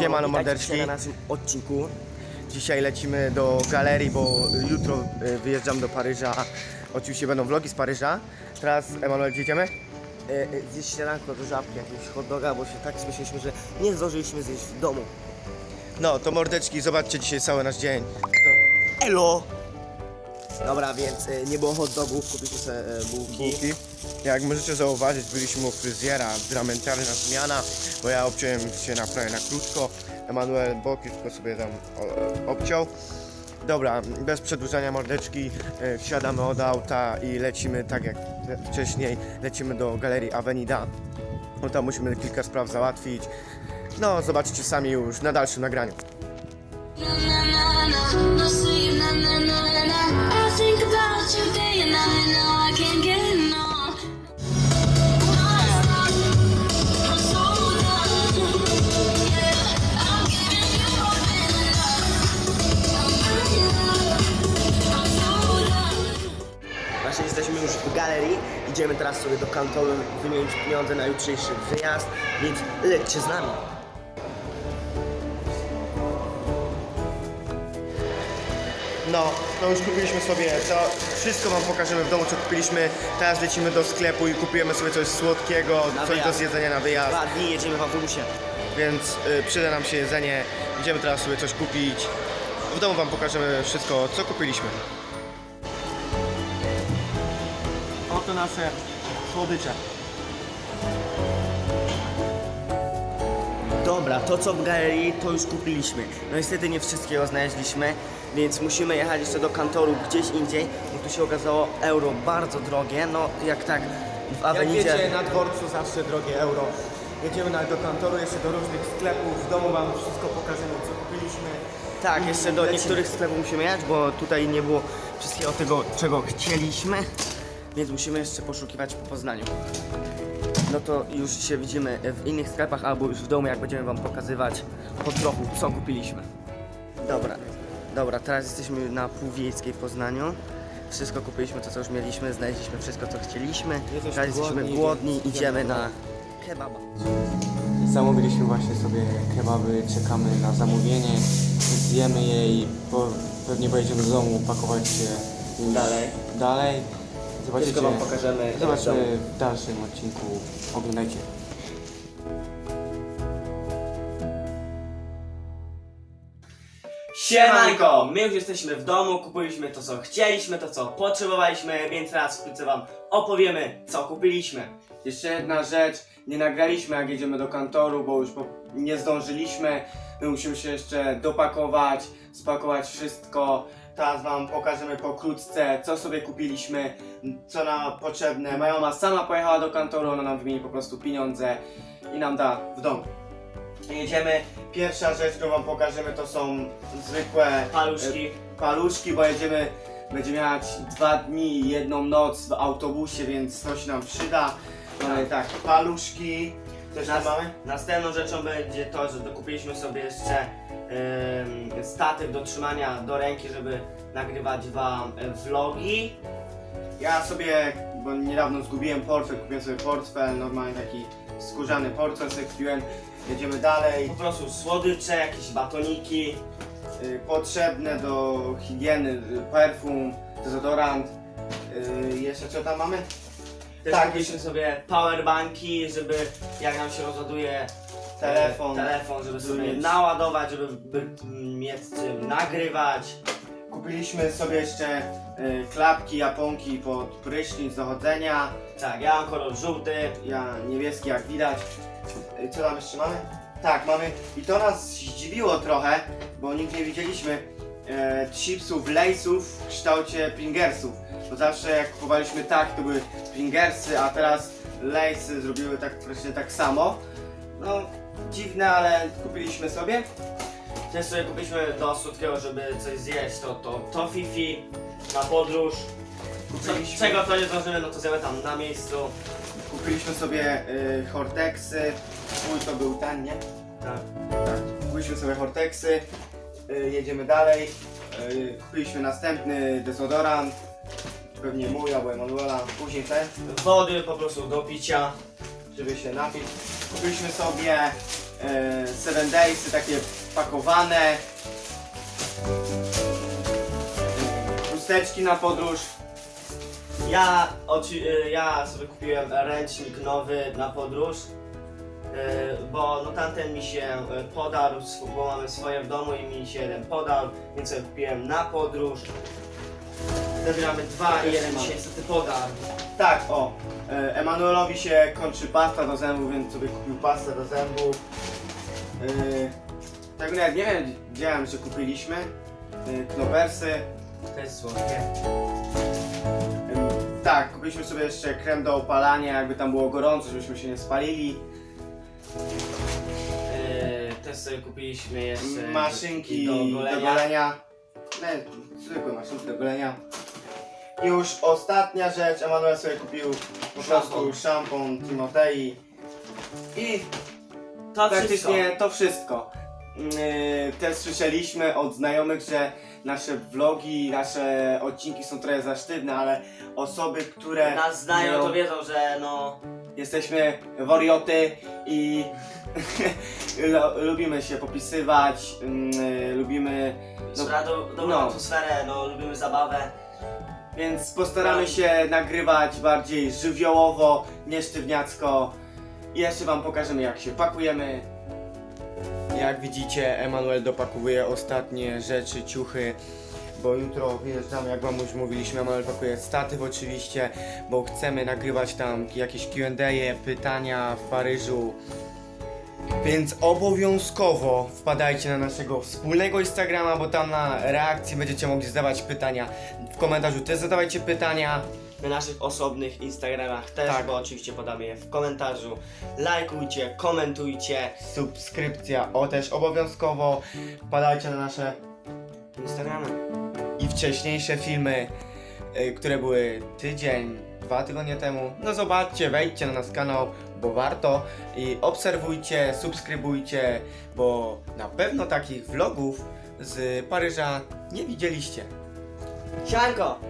Siemano, dzisiaj na naszym odcinku. Dzisiaj lecimy do galerii, bo jutro y, wyjeżdżam do Paryża. Oczywiście będą vlogi z Paryża. Teraz, Emanuel, gdzie jedziemy? E, e, zjeść śniadanko do żabki, jakiegoś hot doga, bo się tak śmieszyliśmy, że nie zdążyliśmy zjeść w domu. No, to mordeczki, zobaczcie dzisiaj cały nasz dzień. Elo! Dobra, więc e, nie było hot dogów, kupiliśmy sobie e, bułki. Bułki. Jak możecie zauważyć, byliśmy u fryzjera, dramentarna zmiana, bo ja obciąłem się na prawie na krótko. Emanuel boki tylko sobie tam o, obciął. Dobra, bez przedłużania mordeczki, e, wsiadamy od auta i lecimy tak jak wcześniej, lecimy do galerii Avenida. No tam musimy kilka spraw załatwić. No, zobaczycie sami już na dalszym nagraniu. Na na na na, no na na na na. Teraz sobie do kantoru wymienić pieniądze na jutrzejszy wyjazd, więc lećcie z nami. No, to już kupiliśmy sobie, co, wszystko wam pokażemy w domu, co kupiliśmy. Teraz lecimy do sklepu i kupujemy sobie coś słodkiego, Na coś do wyjazd. zjedzenia na wyjazd. Dwa dni jedziemy w autobusie. Więc y, przyda nam się jedzenie. Idziemy teraz sobie coś kupić. W domu wam pokażemy wszystko, co kupiliśmy. Nasze słodycze. Dobra, to co w galerii, to już kupiliśmy. No niestety nie wszystkiego znaleźliśmy, więc musimy jechać jeszcze do kantoru gdzieś indziej, bo tu się okazało euro bardzo drogie, no jak tak w Jak Avenidzie... wiecie, na dworcu zawsze drogie euro. Jedziemy na, do kantoru, jeszcze do różnych sklepów. W domu wam wszystko pokażemy, co kupiliśmy. Tak, jeszcze do niektórych sklepów musimy jechać, bo tutaj nie było wszystkiego tego, czego chcieliśmy, więc musimy jeszcze poszukiwać po Poznaniu. No to już się widzimy w innych sklepach albo już w domu, jak będziemy wam pokazywać po trochu, co kupiliśmy. Dobra, dobra, teraz jesteśmy na Półwiejskiej w Poznaniu. Wszystko kupiliśmy, to co już mieliśmy, znaleźliśmy wszystko, co chcieliśmy. Teraz jesteśmy głodni, idziemy na kebaba. Zamówiliśmy właśnie sobie kebaby, czekamy na zamówienie, zjemy je i po, pewnie pojedziemy do domu pakować się Dalej. dalej. Zobaczycie, Wszystko wam pokażemy w zobaczmy w dalszym odcinku. Oglądajcie. Siemanko! My już jesteśmy w domu, kupiliśmy to co chcieliśmy, to co potrzebowaliśmy, więc teraz wkrótce wam opowiemy co kupiliśmy. Jeszcze jedna rzecz, nie nagraliśmy jak jedziemy do kantoru, bo już po, nie zdążyliśmy. My musimy się jeszcze dopakować, spakować wszystko. Teraz wam pokażemy pokrótce, co sobie kupiliśmy, co nam potrzebne. Moja mama sama pojechała do kantoru, ona nam wymieni po prostu pieniądze i nam da w domu. Jedziemy. Pierwsza rzecz, którą wam pokażemy, to są zwykłe Paluszki. e, paluszki, bo jedziemy, będziemy mieć dwa dni i jedną noc w autobusie, więc to się nam przyda. Mamy tak, paluszki. Coś tam Nas, mamy? następną rzeczą będzie to, że dokupiliśmy sobie jeszcze statyw do trzymania do ręki, żeby nagrywać wam e, vlogi. Ja sobie, bo niedawno zgubiłem portfel, kupiłem sobie portfel, normalnie taki skórzany portfel sobie kupiłem. Jedziemy dalej. Po prostu słodycze, jakieś batoniki. Y, potrzebne do higieny, y, perfum, dezodorant. Y, jeszcze co tam mamy? Też Tak, kupiliśmy sobie powerbanki, żeby jak nam się rozładuje Telefon. telefon żeby sobie mieć. naładować, żeby by, mieć czym nagrywać. Kupiliśmy sobie jeszcze y, klapki, japonki pod prysznic do chodzenia. Tak, ja mam kolor żółty. Ja niebieski jak widać. Y, Co tam jeszcze mamy? Tak, mamy. I to nas zdziwiło trochę, bo nigdy nie widzieliśmy e, chipsów, lejsów w kształcie Pringersów. Bo zawsze jak kupowaliśmy tak, to były Pringersy, a teraz lejsy zrobiły tak praktycznie tak samo. No, dziwne, ale kupiliśmy sobie. Też sobie kupiliśmy do słodkiego, żeby coś zjeść, to to, to fifi na podróż. Co, Kupiliśmy- czego to nie zdążymy, no to zjemy tam na miejscu. Kupiliśmy sobie y, Hortexy. Mój to był ten, nie? Tak. Tak, kupiliśmy sobie Hortexy, y, jedziemy dalej. Y, kupiliśmy następny dezodorant, pewnie mój albo Emanuela, później ten, Wody po prostu do picia. żeby się napić. Kupiliśmy sobie e, 7 Days, takie pakowane. Chusteczki na podróż. Ja, oci- y, ja sobie kupiłem ręcznik nowy na podróż, y, bo no tamten mi się y, podarł, bo mamy swoje w domu i mi się jeden podał, więc sobie kupiłem na podróż. Zabieramy dwa i jeden mi się niestety podarł. Tak, o. e, Emanuelowi się kończy pasta do zębów, więc sobie kupił pastę do zębów. Yy, tak nawet nie wiem, widziałem, że kupiliśmy. Yy, knopersy. To jest słodkie. Ym, Tak, kupiliśmy sobie jeszcze krem do opalania, jakby tam było gorąco, żebyśmy się nie spalili. Yy, też sobie kupiliśmy jeszcze Maszynki do golenia. Nie, zwykłe maszynki do golenia. Już ostatnia rzecz, Emanuel sobie kupił po prostu Szampon. szampon Timotei. I To wszystko. praktycznie to wszystko. Yy, też słyszeliśmy od znajomych, że nasze vlogi, nasze odcinki są trochę za sztywne, ale osoby, które Nas znają, to wiedzą, że no... Jesteśmy warioty i lo- lubimy się popisywać, mm, y, lubimy, no, No, do, dobrą no. atmosferę, no lubimy zabawę. Więc postaramy się nagrywać bardziej żywiołowo, nie sztywniacko. I jeszcze wam pokażemy jak się pakujemy. Jak widzicie, Emanuel dopakowuje ostatnie rzeczy, ciuchy, bo jutro wyjeżdżamy, jak wam już mówiliśmy, Emanuel pakuje statyw oczywiście, bo chcemy nagrywać tam jakieś Q&A, pytania w Paryżu. Więc obowiązkowo wpadajcie na naszego wspólnego Instagrama, bo tam na reakcji będziecie mogli zadawać pytania. W komentarzu też zadawajcie pytania. Na naszych osobnych Instagramach też, Tak. bo oczywiście podamy je w komentarzu. Lajkujcie, komentujcie. Subskrypcja o też obowiązkowo. Wpadajcie na nasze Instagramy. i wcześniejsze filmy, y, które były tydzień, dwa tygodnie temu. No zobaczcie, wejdźcie na nasz kanał, bo warto i obserwujcie, subskrybujcie, bo na pewno takich vlogów z Paryża nie widzieliście. Sianko!